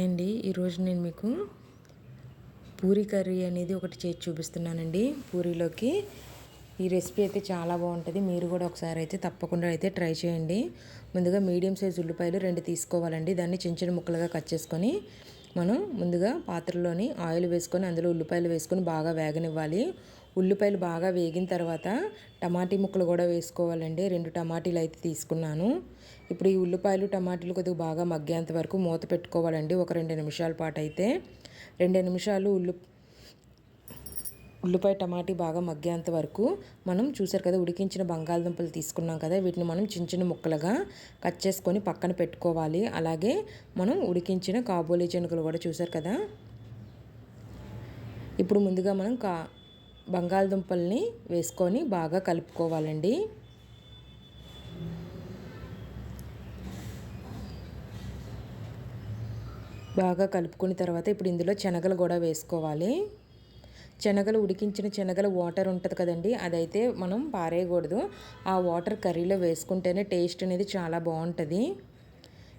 Hi అండి. ఈరోజు నేను మీకు పూరి కర్రీ అనేది ఒకటి చేసి చూపిస్తున్నానండి. పూరీలోకి ఈ రెసిపీ అయితే చాలా బాగుంటుంది. మీరు కూడా ఒకసారి అయితే తప్పకుండా అయితే ట్రై చేయండి. ముందుగా మీడియం సైజ్ ఉల్లిపాయలు రెండు తీసుకోవాలండి. దాన్ని చిన్న చిన్న ముక్కలుగా కట్ చేసుకొని మనం ముందుగా పాత్రలోని ఆయిల్ వేసుకొని అందులో ఉల్లిపాయలు వేసుకొని బాగా వేగనివ్వాలి. ఉల్లిపాయలు బాగా వేగిన తర్వాత టమాటీ ముక్కలు కూడా వేసుకోవాలండి. రెండు టమాటీలు అయితే తీసుకున్నాను. ఇప్పుడు ఈ ఉల్లిపాయలు టమాటీలు కొద్దిగా బాగా మగ్గేంత వరకు మూత పెట్టుకోవాలండి. ఒక రెండు నిమిషాల పాటు అయితే. రెండు నిమిషాలు ఉల్లి ఉల్లిపాయ టమాటీ బాగా మగ్గేంత వరకు మనం చూసారు కదా ఉడికించిన బంగాళదుంపలు తీసుకున్నాం కదా వీటిని మనం చిన్న చిన్న ముక్కలుగా కట్ చేసుకొని పక్కన పెట్టుకోవాలి. అలాగే మనం ఉడికించిన కాబోలీ చెనుకలు కూడా చూసారు కదా. ఇప్పుడు ముందుగా మనం కా బంగాళదుంపల్ని వేసుకొని బాగా కలుపుకోవాలండి. బాగా కలుపుకున్న తర్వాత ఇప్పుడు ఇందులో శనగలు కూడా వేసుకోవాలి. శనగలు ఉడికించిన శనగల వాటర్ ఉంటుంది కదండి అదైతే మనం పారేయకూడదు. ఆ వాటర్ కర్రీలో వేసుకుంటేనే టేస్ట్ అనేది చాలా బాగుంటుంది.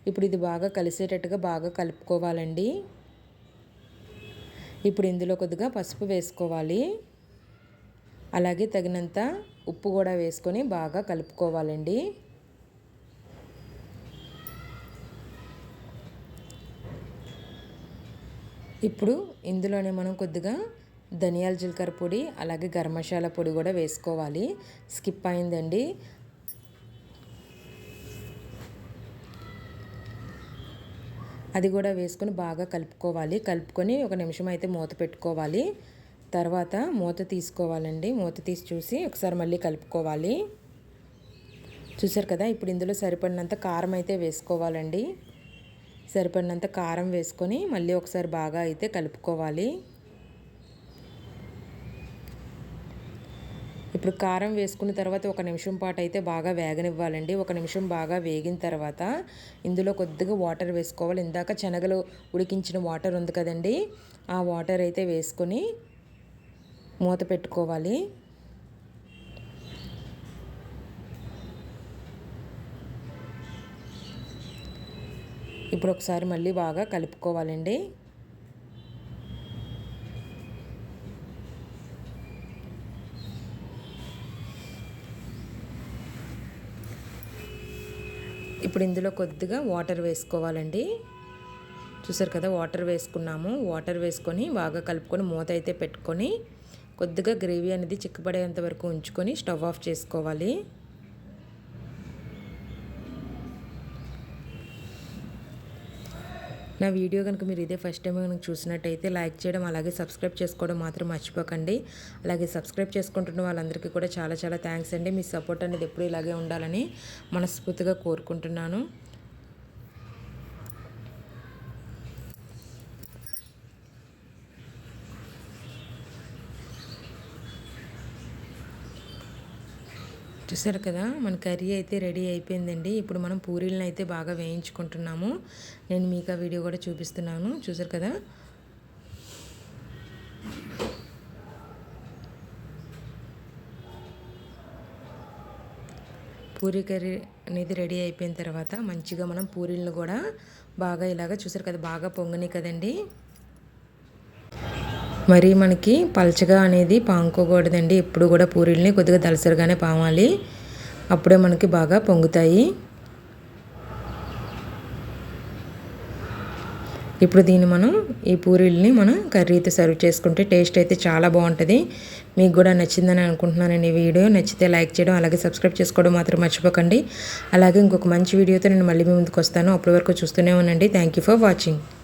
ఇప్పుడు ఇది బాగా కలిసేటట్టుగా బాగా కలుపుకోవాలండి. ఇప్పుడు ఇందులో కొద్దిగా పసుపు వేసుకోవాలి. అలాగే తగినంత ఉప్పు కూడా వేసుకొని బాగా కలుపుకోవాలండి. ఇప్పుడు ఇందులోనే మనం కొద్దిగా ధనియాల జీలకర్ర పొడి అలాగే గరం మసాలా పొడి కూడా వేసుకోవాలి. స్కిప్ అయిందండి. అది కూడా వేసుకొని బాగా కలుపుకోవాలి. కలుపుకొని ఒక నిమిషం అయితే మూత పెట్టుకోవాలి. తర్వాత మూత తీసుకోవాలండి. మూత తీసి చూసి ఒకసారి మళ్ళీ కలుపుకోవాలి. చూసారు కదా ఇప్పుడు ఇందులో సరిపడినంత కారం అయితే వేసుకోవాలండి. సరిపడినంత కారం వేసుకొని మళ్ళీ ఒకసారి బాగా అయితే కలుపుకోవాలి. ఇప్పుడు కారం వేసుకున్న తర్వాత ఒక నిమిషం పాటు అయితే బాగా వేగనివ్వాలండి. ఒక నిమిషం బాగా వేగిన తర్వాత ఇందులో కొద్దిగా వాటర్ వేసుకోవాలి. ఇందాక శనగలు ఉడికించిన వాటర్ ఉంది కదండి ఆ వాటర్ అయితే వేసుకొని మూత పెట్టుకోవాలి. ఇప్పుడు ఒకసారి మళ్ళీ బాగా కలుపుకోవాలండి. ఇప్పుడు ఇందులో కొద్దిగా వాటర్ వేసుకోవాలండి. చూసారు కదా వాటర్ వేసుకున్నాము. వాటర్ వేసుకొని బాగా కలుపుకొని మూత అయితే పెట్టుకొని కొద్దిగా గ్రేవీ అనేది చిక్కబడేంత వరకు ఉంచుకొని స్టవ్ ఆఫ్ చేసుకోవాలి. నా వీడియో కనుక మీరు ఇదే ఫస్ట్ టైం కనుక చూసినట్టయితే లైక్ చేయడం అలాగే సబ్స్క్రైబ్ చేసుకోవడం మాత్రం మర్చిపోకండి. అలాగే సబ్స్క్రైబ్ చేసుకుంటున్న వాళ్ళందరికీ కూడా చాలా చాలా థ్యాంక్స్ అండి. మీ సపోర్ట్ అనేది ఎప్పుడు ఇలాగే ఉండాలని మనస్ఫూర్తిగా కోరుకుంటున్నాను. చూసారు కదా మన కర్రీ అయితే రెడీ అయిపోయిందండి. ఇప్పుడు మనం పూరీలను అయితే బాగా వేయించుకుంటున్నాము. నేను మీకు ఆ వీడియో కూడా చూపిస్తున్నాను. చూసారు కదా? పూరీ కర్రీ అనేది రెడీ అయిపోయిన తర్వాత మంచిగా మనం పూరీలను కూడా బాగా ఇలాగ చూసారు కదా బాగా పొంగని కదండి. మరి మనకి పలచగా అనేది పాముకోకూడదండి. ఎప్పుడు కూడా పూరీల్ని కొద్దిగా దలసరిగానే పామాలి. అప్పుడే మనకి బాగా పొంగుతాయి. ఇప్పుడు దీన్ని మనం ఈ పూరీల్ని మనం కర్రీతో సర్వ్ చేసుకుంటే టేస్ట్ అయితే చాలా బాగుంటుంది. మీకు కూడా నచ్చిందని అనుకుంటున్నాను ఈ వీడియో. నచ్చితే లైక్ చేయడం అలాగే సబ్స్క్రైబ్ చేసుకోవడం మాత్రం మర్చిపోకండి. అలాగే ఇంకొక మంచి వీడియోతో నేను మళ్ళీ మీ ముందుకు వస్తాను. అప్పటి వరకు చూస్తూనే ఉండండి. Thank you for watching